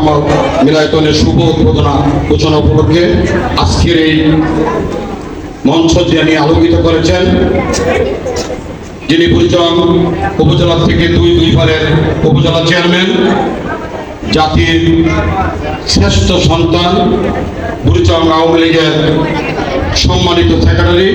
কামাল মিলায়তনের শুভ উদ্বোধনা ঘোষণা উপলক্ষে আজকের এই মঞ্চ যিনি আলোকিত করেছেন, যিনি বুড়িচং উপজেলা থেকে দুই দুই বারের উপজেলা চেয়ারম্যান, জাতির শ্রেষ্ঠ সন্তান বুড়িচং আওয়ামী লীগের সম্মানিত সেক্রেটারি,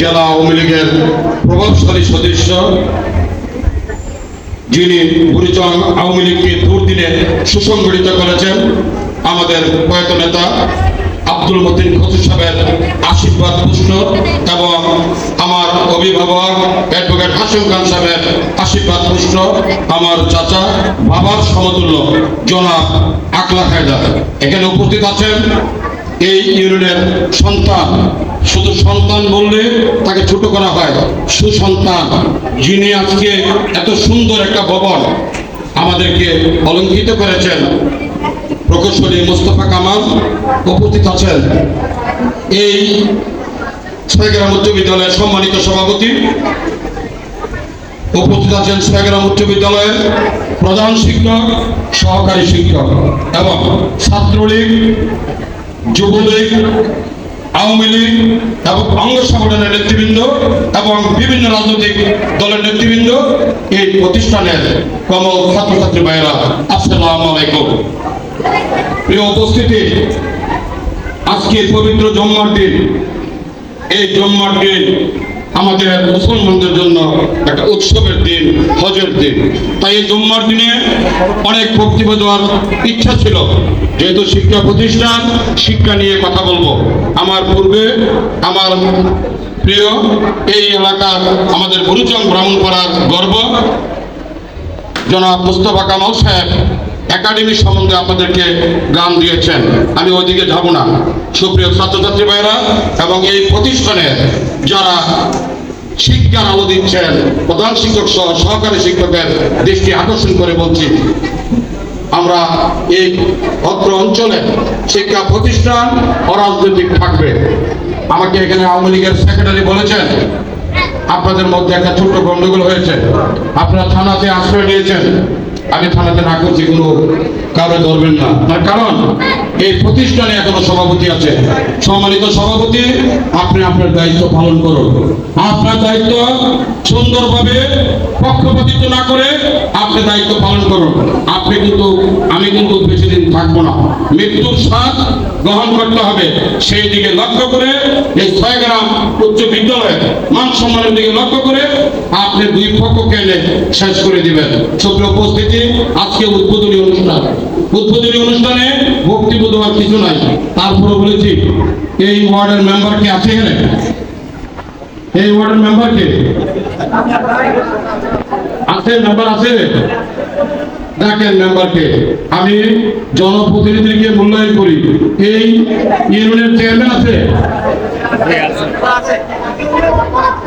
জেলা আওয়ামী লীগের প্রভাবশালী সদস্য যিনি বুড়িচং আওয়ামী লীগকে দুর্দিনে সুসংগঠিত করেছেন, আমাদের প্রয়াত নেতা আব্দুল মতিন খসু সাহেবের আশীর্বাদ পুষ্ট এবং আমার অভিভাবক অ্যাডভোকেট হাসিম খান সাহেবের আশীর্বাদ পুষ্ট আমার চাচা বাবার সমতুল্য জনাব আকলা হায়দার। এখানে উপস্থিত আছেন এই ইউনিয়নের সন্তান, শুধু সন্তান বললে তাকে ছোট করা হয়, সুসন্তান। যিনি আজকে এত সুন্দর একটা ভবন আমাদেরকে অলঙ্কিত করেছেন, প্রকৌশলী মোস্তফা কামাল উপস্থিত আছেন। এই ছয়গ্রাম উচ্চ বিদ্যালয়ের সম্মানিত সভাপতি উপস্থিত আছেন ছয়গ্রাম উচ্চ বিদ্যালয়ের প্রধান শিক্ষক, সহকারী শিক্ষক এবং ছাত্রলীগ যুবলীগ, আওয়ামী লীগ এবং অঙ্গ সংগঠনের নেতৃবৃন্দ এবং বিভিন্ন রাজনৈতিক দলের নেতৃবৃন্দ, এই প্রতিষ্ঠানের কমল ছাত্রছাত্রী ভাইয়েরা, আসসালাম আলাইকুম। প্রিয় উপস্থিতি, আজকে পবিত্র জন্মার দিন। এই জন্মার দিন আমাদের মুসলমানদের জন্য একটা উৎসবের দিন, হজের দিন। তাই এই জুম্মার দিনে অনেক বক্তব্য দেওয়ার ইচ্ছা ছিল। যেহেতু শিক্ষা প্রতিষ্ঠান, শিক্ষা নিয়ে কথা বলব। আমার পূর্বে আমার প্রিয় এই এলাকার আমাদের গুরুচং ব্রাহ্মণপাড়ার গর্ব। জনাব মুস্তফা কামাল সাহেব একাডেমি সম্বন্ধে আপনাদেরকে গান দিয়েছেন। আমি ওইদিকে যাব না। সুপ্রিয় ছাত্রছাত্রী ভাইরা এবং এই প্রতিষ্ঠানের যারা শিক্ষার আলো দিচ্ছেন, প্রধান শিক্ষক সহ সহকারী শিক্ষকের দৃষ্টি আকর্ষণ করে বলছি, আমরা এই অত্র অঞ্চলে শিক্ষা প্রতিষ্ঠান অরাজনৈতিক থাকবে। আমাকে এখানে আওয়ামী লীগের সেক্রেটারি বলেছেন আপনাদের মধ্যে একটা ছোট্ট গন্ডগোল হয়েছে। আপনারা থানাতে আশ্রয় নিয়েছেন। আমি থানাতে না করছি, কোনো কারও ধরবেন না। তার কারণ, এই প্রতিষ্ঠানে এখনও সভাপতি আছে। সম্মানিত সভাপতি, আপনি আপনার দায়িত্ব পালন করুন। আপনার দায়িত্ব সুন্দরভাবে পক্ষপাতিত্ব না করে আপনি দায়িত্ব পালন করুন। আপনি কিন্তু, আমি কিন্তু বেশি দিন থাকব না। মৃত্যুর স্বাদ গ্রহণ করতে হবে। সেই দিকে লক্ষ্য করে এই ছয় গ্রাম উচ্চ বিদ্যালয়ে মান সম্মানের দিকে লক্ষ্য করে আপনি দুই পক্ষকে এনে শেষ করে দিবেন। সক্রিয় উপস্থিতি আজকে উদ্বোধনী অনুষ্ঠান। উদ্বোধনী অনুষ্ঠানে বক্তব্য দেওয়ার কিছু নাই। তারপরে বলেছি, এই ওয়ার্ডের মেম্বার কে আছে এখানে? এই ওয়ার্ডের মেম্বার কে? আছে মেম্বার আছে? ডাকেন মেম্বারকে আমি জনপ্রতিনিধিকে মূল্যায়ন করি। এই ইউনিয়নের চেয়ারম্যান আছে?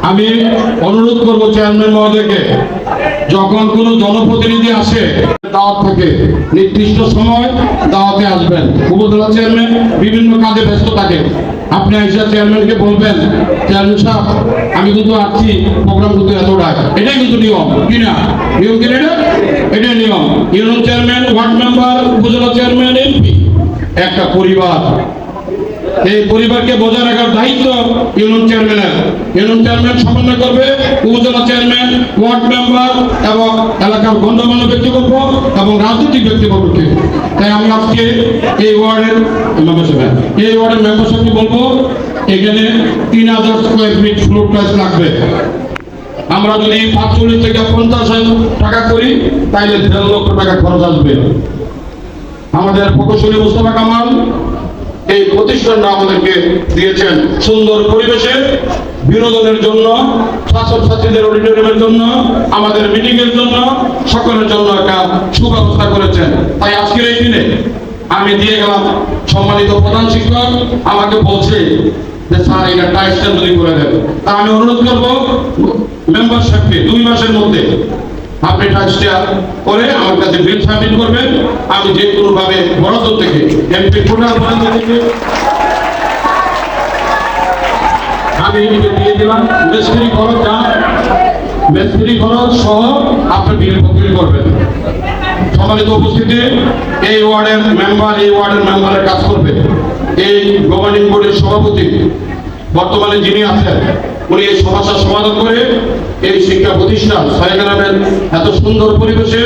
আমি অনুরোধ করব চেয়ারম্যান মহোদয়কে। যখন কোনো জনপ্রতিনিধি আসে, দাওয়াত থাকে, নির্দিষ্ট সময় দাওয়াতে আসবেন। উপজেলা চেয়ারম্যান বিভিন্ন কাজে ব্যস্ত থাকে। আপনি আইসা চেয়ারম্যানকে বলবেন চেয়ারম্যান সাহেব, আমি কিন্তু আসছি, প্রোগ্রাম করতে এত ডাক এটাই কিন্তু নিয়ম, কি না? নিয়ম কি না এটা? এটাই নিয়ম। ইউনিয়ন চেয়ারম্যান ওয়ার্ড মেম্বার উপজেলা চেয়ারম্যান এমপি একটা পরিবার। এই পরিবারকে বজায় রাখার দায়িত্ব ইউনিয়ন চেয়ারম্যানের। ইউনিয়ন চেয়ারম্যান সমন্বয় করবে, উপজেলা চেয়ারম্যান, ওয়ার্ড মেম্বার এবং এলাকার গণ্যমান্য ব্যক্তিবর্গ এবং রাজনৈতিক ব্যক্তিবর্গকে। তাই আমি আজকে এই ওয়ার্ডের মেম্বারশিপ এই ওয়ার্ডের মেম্বারশিপকে বলব, এখানে তিন হাজার স্কোয়ার ফিট ফ্লোর প্রাইস লাগবে। আমরা যদি পাঁচচল্লিশ থেকে পঞ্চাশ হাজার টাকা করি, তাইলে দেড় লক্ষ টাকা খরচ আসবে। আমাদের প্রকৌশলী মোস্তফা কামাল এই প্রতিষ্ঠানটা আমাদেরকে দিয়েছেন সুন্দর পরিবেশে, বিনোদনের জন্য, ছাত্রছাত্রীদের অডিটোরিয়ামের জন্য, আমাদের মিটিং এর জন্য, সকলের জন্য একটা সুব্যবস্থা করেছেন। তাই আজকের এই দিনে আমি দিয়ে গেলাম সম্মানিত প্রধান শিক্ষক, আমাকে বলছে যে, স্যার, এটা টাইসটা যদি করে দেন। তা আমি অনুরোধ করব, মেম্বারশিপকে দুই মাসের মধ্যে আপনি টাচটা করে আমার কাছে বিল সাবমিট করবেন। আমি যে কোনো ভাবে বরাদ্দ থেকে এমপি কোটার বরাদ্দ থেকে আমি দিয়ে দিলাম। মিস্ত্রি খরচ, যা মিস্ত্রি খরচ সহ আপনি বিল বিল করবেন। সম্মানিত উপস্থিতি, এই ওয়ার্ডের মেম্বার এই ওয়ার্ডের মেম্বারের কাজ করবে। এই গভর্নিং বোর্ডের সভাপতি, বর্তমানে যিনি আছেন, উনি এই সমস্যার সমাধান করে এই শিক্ষা প্রতিষ্ঠান এত সুন্দর পরিবেশে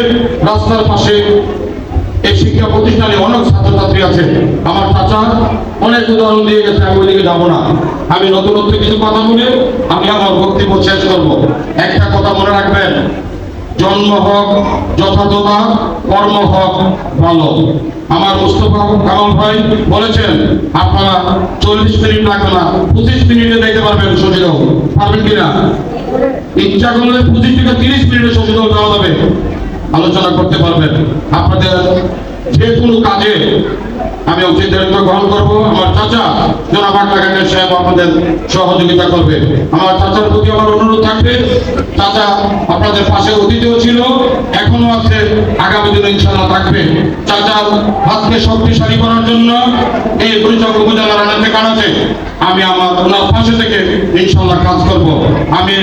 রাস্তার পাশে এই শিক্ষা প্রতিষ্ঠানে অনেক ছাত্রছাত্রী আছে। আমার চাচা অনেক উদাহরণ দিয়ে গেছে, আমি ওইদিকে যাব না। আমি নতুনত্ব কিছু কথা বলে আমি আমার বক্তব্য শেষ করব। একটা কথা মনে রাখবেন, জন্ম হোক, যথাযথা কর্ম হোক, ভালো। আমার মুস্তফা কামাল ভাই বলেছেন, আপনারা চল্লিশ মিনিট লাগবে না, পঁচিশ মিনিটে দেখতে পারবেন শশীদ পারবেন কিনা? ইচ্ছা করলে পঁচিশ থেকে তিরিশ মিনিটে শশীদ যাওয়া যাবে আলোচনা করতে পারবেন। আপনাদের যে কোনো কাজে আমি উচিত দায়িত্ব গ্রহণ করব। আমার চাচা, জনাব আকাশ সাহেব আপনাদের সহযোগিতা করবে। আমার চাচার প্রতি আমার অনুরোধ থাকবে। চাচা আপনাদের পাশে অতীতেও ছিল এখনও আছে, আগামী দিনে ইনশাল্লাহ থাকবে। চাচার হাতকে শক্তিশালী করার জন্য এই পরিচয় উপজেলার আনাতে কানাতে আমি আমার ওনার পাশে থেকে ইনশাল্লাহ কাজ করব। আমি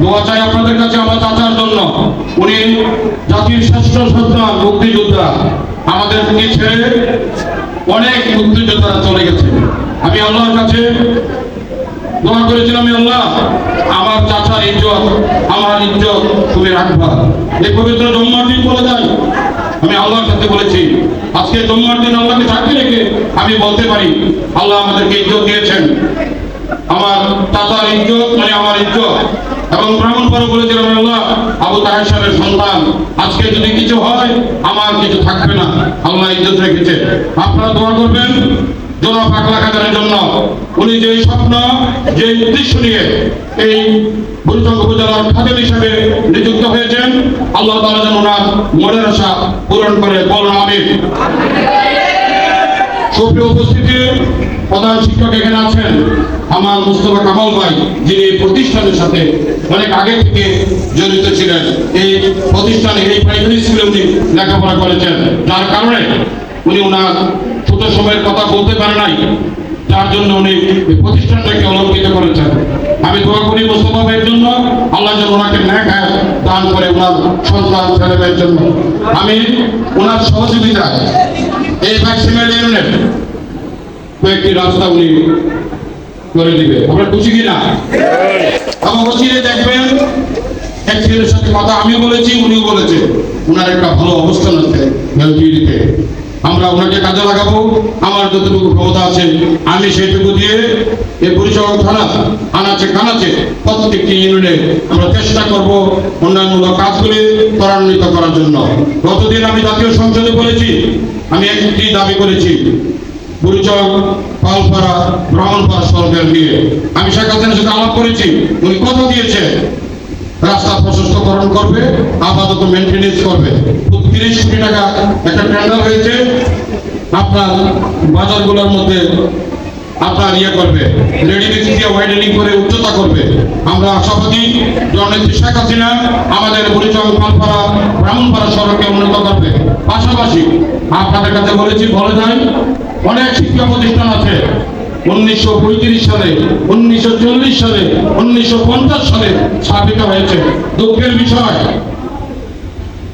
দোয়া চাই আপনাদের কাছে আমার চাচার জন্য। উনি জাতির শ্রেষ্ঠ সন্তান, মুক্তিযোদ্ধা। আমাদেরকে ছেড়ে অনেক মুক্তিযোদ্ধারা চলে গেছে। আমি আল্লাহর কাছে দোয়া করেছিলাম আল্লাহ, আমার চাচার ইজ্জত, আমার ইজ্জত তুমি রাখবা। এই পবিত্র জম্মার দিন বলে যায় আমি আল্লাহর সাথে বলেছি, আজকে জম্মার দিন আল্লাহকে সাক্ষী রেখে আমি বলতে পারি, আল্লাহ আমাদেরকে ইজ্জত দিয়েছেন। আমার চাচার ইজ্জত মানে আমার ইজ্জত। এবং ব্রাহ্মণ পরে বলেছিলাম আল্লাহ, আবু তাহের সাহেবের সন্তান, আজকে যদি কিছু হয়, আমার কিছু থাকবে না। আল্লাহ ইজ্জত রেখেছে। আপনারা দোয়া করবেন, জনাব পাকলা খাজানের জন্য। উনি যে স্বপ্ন যে উদ্দেশ্য নিয়ে এই বুড়িচক উপজেলার খাদেম হিসেবে নিযুক্ত হয়েছেন, আল্লাহ তাআলা যেন ওনার মনের আশা পূরণ করে। বলুন, আমিন। সুপ্রিয় উপস্থিতি, প্রধান শিক্ষক এখানে আছেন আমার মুস্তফা কামাল ভাই, যিনি এই প্রতিষ্ঠানের সাথে অনেক আগে থেকে জড়িত ছিলেন। এই প্রতিষ্ঠানে, এই প্রাইমারি স্কুলে উনি লেখাপড়া করেছেন। যার কারণে উনি ওনার ছোট সময়ের কথা বলতে পারে নাই। যার জন্য উনি প্রতিষ্ঠানটাকে অলঙ্কিত করেছেন। আমি দোয়া করি মোস্তফা ভাইয়ের জন্য, আল্লাহ যেন ওনাকে ন্যাক হায়াত দান করে ওনার সন্তান, ছেলে জন্য। আমি ওনার সহযোগিতায় এই ম্যাক্সিমাল ইউনিট কয়েকটি রাস্তা উনি করে দিবে। আমরা খুশি কিনা? আমার বসিয়ে দেখবেন, এক ছেলের সাথে কথা আমি বলেছি, উনিও বলেছে ওনার একটা ভালো অবস্থান আছে এলটিডিতে আমরা ওনাকে কাজে লাগাবো, আমার যতটুকু ক্ষমতা আছে, আমি সেইটুকু দিয়ে এই পরিচয় থানা, আনাচে কানাচে প্রত্যেকটি ইউনিটে আমরা চেষ্টা করব উন্নয়নমূলক কাজগুলি ত্বরান্বিত করার জন্য। গতদিন আমি জাতীয় সংসদে বলেছি আমি একটি দাবি করেছি পরিচয় পালপাড়া ব্রাহ্মণপাড়া সরকার নিয়ে। আমি শেখ হাসিনার সাথে আলাপ করেছি, উনি কথা দিয়েছে, রাস্তা প্রশস্তকরণ করবে, আপাতত মেনটেনেন্স করবে। তিরিশ কোটি টাকা একটা টেন্ডার হয়েছে, আপনার বাজারগুলোর মধ্যে আপনার ইয়ে করবে রেডি মিক্স দিয়ে ওয়াইডেনিং করে উচ্চতা করবে। আমরা আশাবাদী, জননেত্রী শেখ হাসিনা আমাদের পরিচয় পালপাড়া ব্রাহ্মণপাড়া সড়ককে উন্নত করবে। পাশাপাশি আপনাদের কাছে বলেছি, বলে যায় অনেক শিক্ষা প্রতিষ্ঠান আছে। উনিশশো পঁয়ত্রিশ সালে, উনিশশো চল্লিশ সালে, উনিশশো পঞ্চাশ সালে স্থাপিত হয়েছে। দুঃখের বিষয়,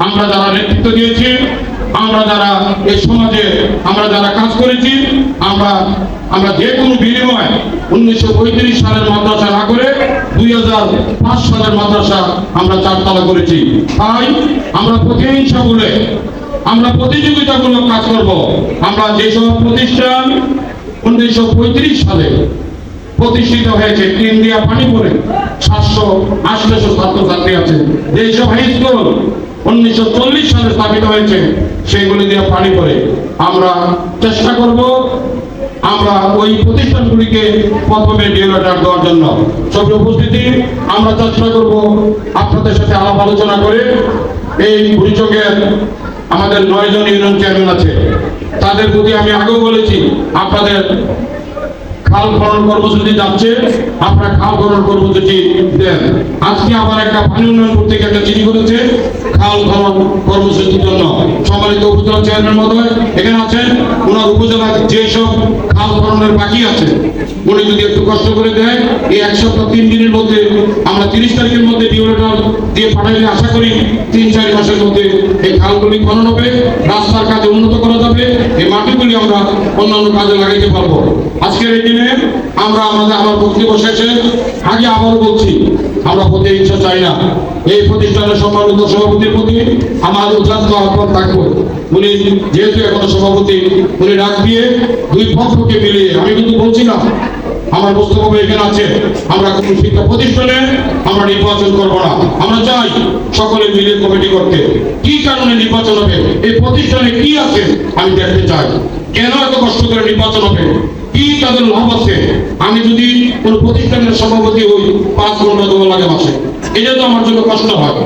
আমরা যারা নেতৃত্ব দিয়েছি, আমরা যারা এই সমাজে, আমরা যারা কাজ করেছি, আমরা আমরা যে কোনো বিনিময় উনিশশো পঁয়ত্রিশ সালের মাদ্রাসা না করে দুই হাজার পাঁচ সালের মাদ্রাসা আমরা চারতলা করেছি। তাই আমরা প্রতিহিংসা বলে আমরা প্রতিযোগিতামূলক কাজ করব। আমরা যেসব প্রতিষ্ঠান উনিশশো পঁয়ত্রিশ সালে প্রতিষ্ঠিত হয়েছে ইন্ডিয়া পানিপুরে সাতশো আটশো ছাত্রছাত্রী আছে। যেসব হাই স্কুল উনিশশো চল্লিশ সালে স্থাপিত হয়েছে সেগুলি দিয়ে পানি পড়ে আমরা চেষ্টা করব আমরা ওই প্রতিষ্ঠানগুলিকে প্রথমে ডিওলেটার দেওয়ার জন্য। সব উপস্থিতি, আমরা চেষ্টা করব আপনাদের সাথে আলাপ আলোচনা করে এই অভিযোগের আমাদের নয় জন ইউনিয়ন চেয়ারম্যান আছে। তাদের প্রতি আমি আগেও বলেছি, আপনাদের খাল খনন কর্মসূচি যাচ্ছে, আপনারা খাল খনন কর্মসূচি দেন। আজকে আবার একটা পানি উন্নয়ন করতে একটা চিঠি করেছে, খাল খনন কর্মসূচির জন্য। সম্মানিত উপজেলা চেয়ারম্যান মহোদয়, এখানে আছেন ওনার উপজেলার যেসব খাল খননের বাকি আছে, উনি যদি একটু কষ্ট করে দেয়, এই এক সপ্তাহ তিন দিনের মধ্যে, আমরা তিরিশ তারিখের মধ্যে ডিওলেটার দিয়ে পাঠাইলে আশা করি তিন চার মাসের মধ্যে এই খালগুলি খনন হবে, রাস্তার কাজে উন্নত করা যাবে, এই মাটিগুলি আমরা অন্যান্য কাজে লাগাইতে পারব। আজকের এই দিনে আমরা আমাদের আমার বক্তব্য শেষে আগে আবারও বলছি, আমরা প্রতি ইচ্ছা চাই না। এই প্রতিষ্ঠানের সম্মানিত সভাপতির প্রতি আমার উদ্রান্ত আহ্বান থাকব। উনি যেহেতু এখনও সভাপতি, উনি ডাক দিয়ে দুই পক্ষকে মিলিয়ে, আমি কিন্তু বলছিলাম, আমার বক্তব্য এখানে আছে, আমরা কোন শিক্ষা প্রতিষ্ঠানে আমরা নির্বাচন করব না। আমরা চাই সকলে মিলে কমিটি করতে। কি কারণে নির্বাচন হবে? এই প্রতিষ্ঠানে কি আছে? আমি দেখতে চাই। কেন এত কষ্ট করে নির্বাচন হবে? কি তাদের লাভ আছে? আমি যদি কোনো প্রতিষ্ঠানের সভাপতি হই, পাঁচ ঘণ্টা তোমার লাগে মাসে। এটা তো আমার জন্য কষ্ট হয়।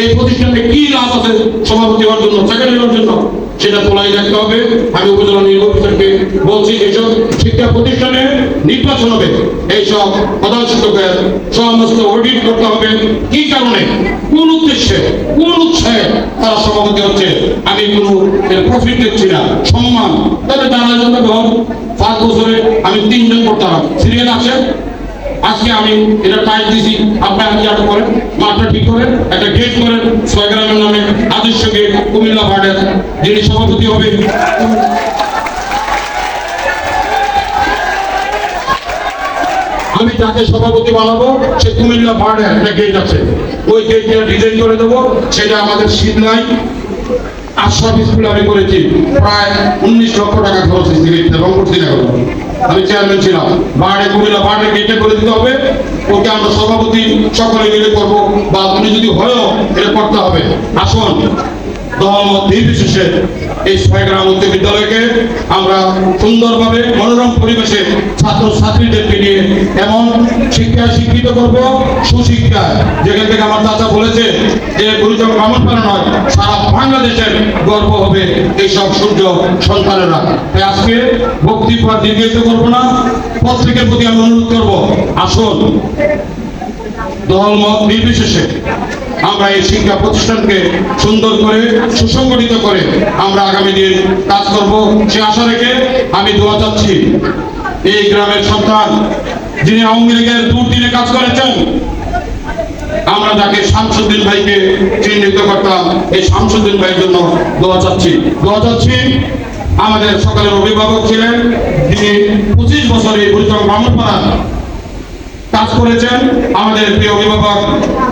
এই প্রতিষ্ঠানে কি লাভ আছে সভাপতি হওয়ার জন্য সেক্রেটারি হওয়ার জন্য? সেটা তোলাই দেখতে হবে। আমি উপজেলা নির্বাচন অফিসারকে বলছি এইসব শিক্ষা প্রতিষ্ঠানে নির্বাচন হবে। এইসব প্রধান শিক্ষকের সমস্ত অডিট করতে হবে। কি কারণে? কোন উদ্দেশ্যে? কোন উৎসাহে তারা সভাপতি হচ্ছে? আমি কোনো প্রফিট দেখছি না। সম্মান। তবে তারা ধর পাঁচ বছরে আমি তিনজন করতাম সিরিয়াল আছে আজকে আমি এটা টাইট দিছি, আপনার হাতে আটক করেন? মাঠটা ঠিক করেন, একটা গেট করেন, ছয় গ্রামের নামে আদর্শ গেট কুমিল্লা ভার্ডের যিনি সভাপতি হবে আমি যাকে সভাপতি বানাবো, সে কুমিল্লা ভার্ডের একটা গেট আছে। ওই গেটটা ডিজাইন করে দেবো, সেটা আমাদের শীতলাই আশরাফ স্কুলে আমি করেছি, প্রায় উনিশ লক্ষ টাকা খরচ হয়েছে গেটটা রংপুর শ্রীনগর আমি চেয়ারম্যান ছিলাম। বার্ডে কুমিল্লা বার্ডে গেটে করে দিতে হবে। ওকে আমরা সভাপতি সকলে মিলে করব। বা তুমি যদি হয়েও, এটা করতে হবে। আসুন। নির্বিশেষে এই ছয়গ্রাম উচ্চ বিদ্যালয়কে আমরা সুন্দরভাবে মনোরম পরিবেশে ছাত্র ছাত্রীদেরকে নিয়ে এমন শিক্ষা শিক্ষিত করব সুশিক্ষা যেখান থেকে আমার চাচা বলেছে যে গুরুজন কামড়পাড়া নয়, সারা বাংলাদেশের গর্ব হবে এইসব সূর্য সন্তানেরা। তাই আজকে বক্তব্য আর দীর্ঘায়িত করব না প্রত্যেকের প্রতি আমি অনুরোধ করব, আসুন দল মত নির্বিশেষে আমরা এই শিক্ষা প্রতিষ্ঠানকে সুন্দর করে, সুসংগঠিত করে আমরা আগামী দিন কাজ করব। সে আশা রেখে আমি দোয়া চাচ্ছি, এই গ্রামের সন্তান যিনি আওয়ামী লীগের দুর্দিনে কাজ করেছেন, আমরা যাকে শামসুদ্দিন ভাইকে চিহ্নিত করতাম। এই শামসুদ্দিন ভাইয়ের জন্য দোয়া চাচ্ছি। দোয়া চাচ্ছি, আমাদের সকালের অভিভাবক ছিলেন তিনি পঁচিশ বছরে বুড়িচং ব্রাহ্মণপাড়া কাজ করেছেন আমাদের প্রিয় অভিভাবক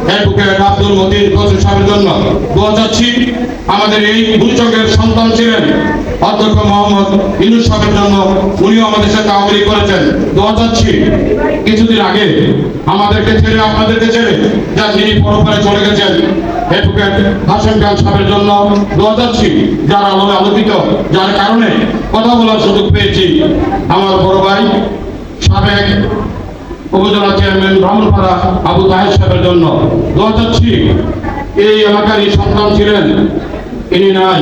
অ্যাডভোকেট আব্দুল মতিন হোসেন সাহেবের জন্য। দোয়া চাচ্ছি আমাদের এই গুরুচকের সন্তান ছিলেন অধ্যক্ষ মোহাম্মদ ইনুস সাহেবের জন্য। উনিও আমাদের সাথে আওয়ামী করেছেন। দোয়া চাচ্ছি কিছুদিন আগে আমাদেরকে ছেড়ে আপনাদেরকে ছেড়ে যা যিনি পরপরে চলে গেছেন। অ্যাডভোকেট হাসেম খান সাহেবের জন্য দোয়া চাচ্ছি, যারা আলোয় আলোকিত, যার কারণে কথা বলার সুযোগ পেয়েছি। আমার বড় ভাই সাবেক উপজেলা চেয়ারম্যান ব্রাহ্মণপাড়া আবু তাহের সাহেবের জন্য দোয়া চাচ্ছি। এই এলাকারই সন্তান ছিলেন, ইনি নাই।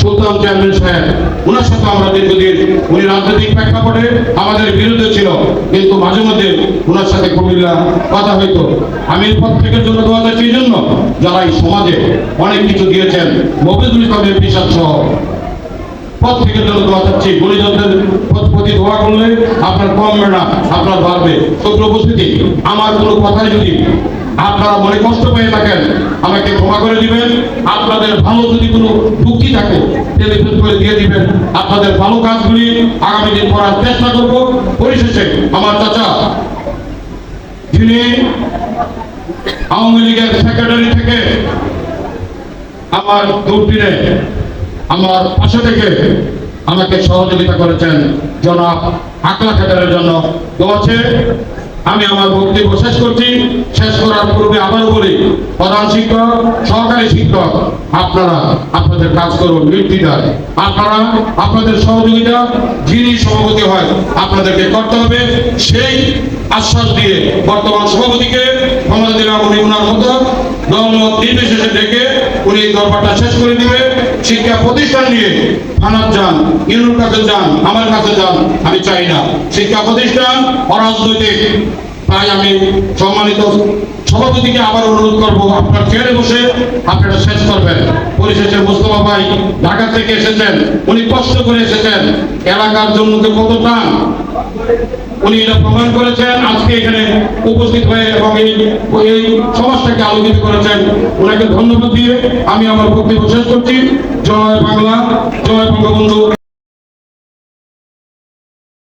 সুলতান চেয়ারম্যান সাহেব ওনার সাথে আমরা দীর্ঘদিন, উনি রাজনৈতিক প্রেক্ষাপটে আমাদের বিরুদ্ধে ছিল, কিন্তু মাঝে মধ্যে ওনার সাথে কুমিল্লা কথা হইতো। আমি প্রত্যেকের জন্য চাচ্ছি, এই জন্য যারা এই সমাজে অনেক কিছু দিয়েছেন, মফিজুল ইসলামের বিশ্বাস সহ প্রত্যেকের জন্য দোয়া চাচ্ছি। গুণীজনদের প্রতি দোয়া করলে আপনার কমবে না আপনার বাড়বে। সত্য উপস্থিতি, আমার কোনো কথাই যদি আপনারা মনে কষ্ট পেয়ে থাকেন, আমাকে ক্ষমা করে দিবেন। আপনাদের ভালো যদি কোনো যুক্তি থাকে টেলিফোন করে দিয়ে দিবেন। আপনাদের ভালো কাজগুলি আগামী দিন করার চেষ্টা করব। পরিশেষে আমার চাচা, যিনি আওয়ামী লীগের সেক্রেটারি থেকে আমার দুর্দিনে আমার পাশে থেকে আমাকে সহযোগিতা করেছেন জনাব আকলা খেতারের জন্য। আছে, আমি আমার বক্তব্য শেষ করছি। শেষ করার পূর্বে আবারও বলি, প্রধান শিক্ষক, সহকারী শিক্ষক, আপনারা আপনাদের কাজ করুন, নির্দ্বিধায়। আপনারা, আপনাদের সহযোগিতা যিনি সভাপতি হয়, আপনাদেরকে করতে হবে। সেই আশ্বাস দিয়ে বর্তমান সভাপতিকে ক্ষমতা দিলাম উনি ওনার মতো দলমত নির্বিশেষে ডেকে উনি দরবারটা শেষ করে দিবে। শিক্ষা প্রতিষ্ঠান নিয়ে থানার যান ইউনুর কাছে যান আমার কাছে যান, আমি চাই না। শিক্ষা প্রতিষ্ঠান অরাজনৈতিক তাই আমি সম্মানিত সভাপতিকে আবার অনুরোধ করব, আপনার চেয়ারে বসে আপনারা শেষ করবেন। পরিশেষে মোস্তফা ভাই ঢাকা থেকে এসেছেন, উনি কষ্ট করে এসেছেন। এলাকার জন্য কত টান উনি এটা প্রমাণ করেছেন, আজকে এখানে উপস্থিত হয়ে এবং এই এই সমাজটাকে আলোকিত করেছেন। ওনাকে ধন্যবাদ দিয়ে আমি আমার বক্তব্য শেষ করছি। জয় বাংলা, জয় বঙ্গবন্ধু।